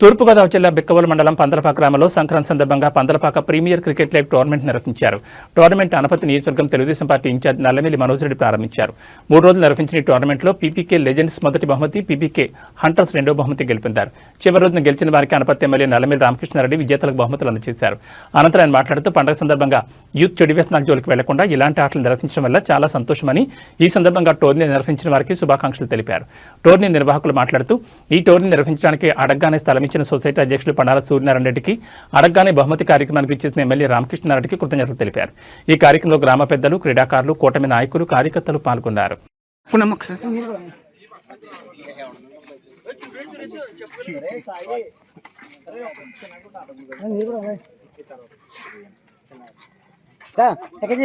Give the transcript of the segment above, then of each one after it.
తూర్పుగోదావరి జిల్లా బిక్కవోలు మండలం పందలపాక గ్రామంలో సంక్రాంతి సందర్భంగా Pandalapaka premier cricket league tournament నిర్వహించారు. టోర్నమెంట్ అనపతి నియోజకవర్గం Telugu Desam party in charge Nallamilli Manoj Reddy ప్రారంభించారు. మూడు రోజులు నిర్వహించిన ఈ టోర్నమెంట్లో పీపీకే లెజెండ్స్ మొదటి బహుమతి పీపీకే హంటర్స్ రెండో బహుమతి గెలిపిందారు. చివరి రోజున గెలిచిన వారికి అనపతి ఎమ్మెల్యే నల్లమిల్లి రామకృష్ణారెడ్డి విజేతలకు బహుమతులు అందజేశారు. అనంతరం ఆయన మాట్లాడుతూ పండుగ సందర్భంగా యూత్ చెడు వ్యసనాల జోలికి వెళ్ళకుండా ఇలాంటి ఆటలు నిర్వహించడం వల్ల చాలా సంతోషమని ఈ సందర్భంగా టోర్నీ నిర్వహించిన వారికి శుభాకాంక్షలు తెలిపారు. టోర్నీ నిర్వాహకులు మాట్లాడుతూ ఈ టోర్నీ నిర్వహించడానికి అడగ్గానే స్థలం ఇచ్చిన సొసైటీ అధ్యక్షులు పండాల సూర్యనారాయణ రెడ్డికి అడగ్గానే బహుమతి కార్యక్రమానికి ఇచ్చేసిన ఎమ్మెల్యే రామకృష్ణారెడ్డికి కృతజ్ఞతలు తెలిపారు. ఈ కార్యక్రమంలో గ్రామ పెద్దలు క్రీడాకారులు కూటమి నాయకులు కార్యకర్తలు పాల్గొన్నారు.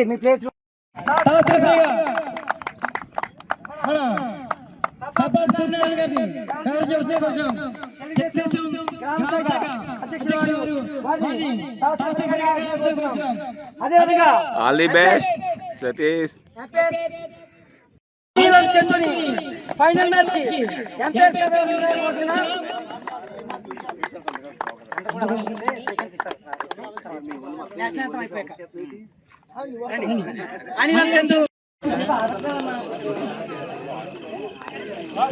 మీ ప్లేస్ కోసం all the best Satish final match national అయిపోయాక అనిల్ చంద్రు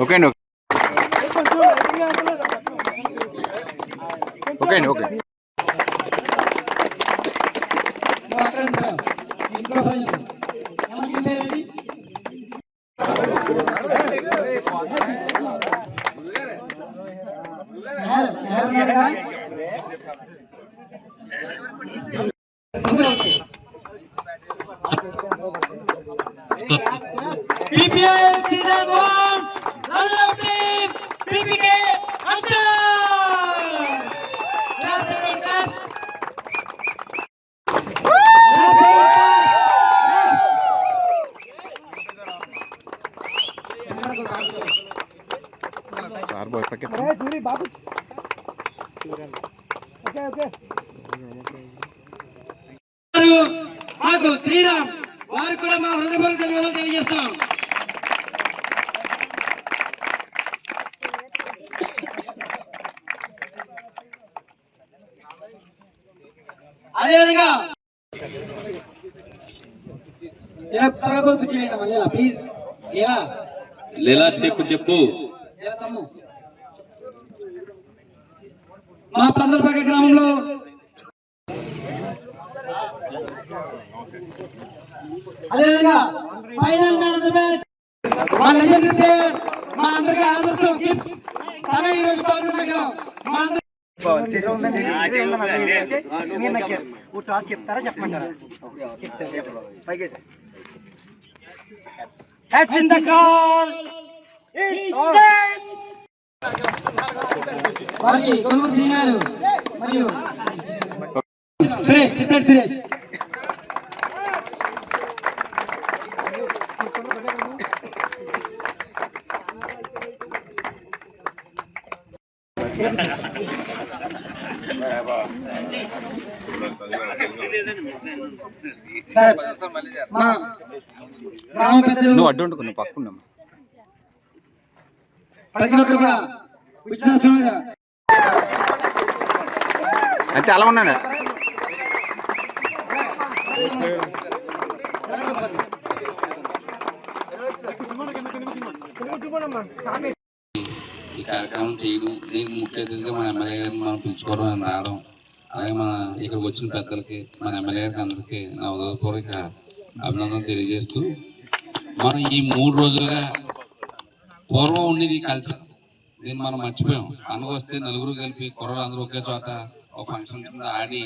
ఓకే అండి. ఓకే అండి ఓకే సార్ బాయ్ పక్కన వారు మాకు శ్రీరామ్ వారికి కూడా మా హృదయపూర్వక ధన్యవాదాలు తెలియజేస్తున్నాం అదేవిధంగా ఇలా త్వరగా కూర్చోండి మళ్ళీ ప్లీజ్ ఇలా. లీలా చెప్పు చెప్పు ఇలా తమ్ము మా పందలపాక గ్రామంలో అదేవిధంగా final man of the match మా లెజెండరీ ప్లేయర్ మా అందరికీ ఆదర్శ గిఫ్ట్. తన ఈ రోజు టోర్నమెంట్లో మా అందరి చెప్తారా చెప్పమంటారా చెప్తారు ఇన్ ద కాల్ వారికి కొనుగోలు శ్రీనారు మరియు సురేష్ సురేష్. నువ్వు అడ్డు పక్కన ప్రతి ఒక్కరు కూడా మీద. అయితే అలా ఉన్నాను? ఈ కార్యక్రమం చేయడం దీనికి ముఖ్య అతిథిగా మన ఎమ్మెల్యే గారిని మనం పిలుచుకోవడం అని రావడం అలాగే మన ఇక్కడికి వచ్చిన పెద్దలకి మన ఎమ్మెల్యే గారికి అందరికీ నా ఉదయపూర్వక అభినందన తెలియజేస్తూ మనం ఈ మూడు రోజులుగా పూర్వం ఉండేది కల్చర్ దీన్ని మనం మర్చిపోయాం. పండుగ వస్తే నలుగురు కలిపి కుర్రలు అందరూ ఒకే చోట ఒక ఫంక్షన్ కింద ఆడి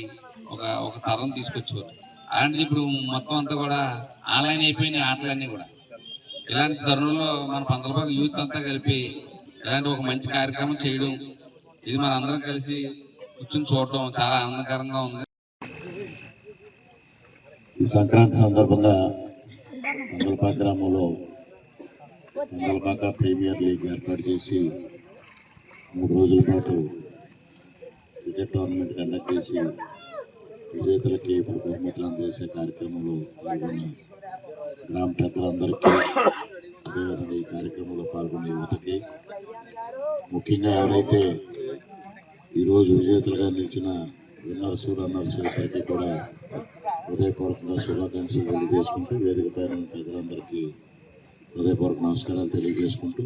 ఒక ఒక తరం తీసుకొచ్చేవారు అలాంటిది ఇప్పుడు మొత్తం అంతా కూడా ఆన్లైన్ అయిపోయినాయి ఆటలన్నీ కూడా. ఇలాంటి తరుణంలో మన పంతొమ్మిది యూత్ అంతా కలిపి ఇలాంటి ఒక మంచి కార్యక్రమం చేయడం ఇది మన అందరం కలిసి కూర్చుని చూడటం చాలా ఆనందకరంగా ఉంది. ఈ సంక్రాంతి సందర్భంగా మంగళపాక గ్రామంలో మంగళపాక ప్రీమియర్ లీగ్ ఏర్పాటు చేసి మూడు రోజుల పాటు క్రికెట్ టోర్నమెంట్ కండక్ట్ చేసి విజేతలకి ఇప్పుడు బహుమతులు అందజేసే కార్యక్రమంలో పాల్గొన్న గ్రామ పెద్దలందరికీ అదేవిధంగా ఈ కార్యక్రమంలో పాల్గొన్న యువతకి. ముఖ్యంగా ఎవరైతే ఈరోజు విజేతలుగా నిలిచిన విన్నర్సు రన్నర్సు ఇద్దరికీ కూడా హృదయపూర్వకంగా శుభాకాంక్షలు తెలియజేసుకుంటూ వేదిక పైన పెద్దలందరికీ హృదయపూర్వక నమస్కారాలు తెలియజేసుకుంటూ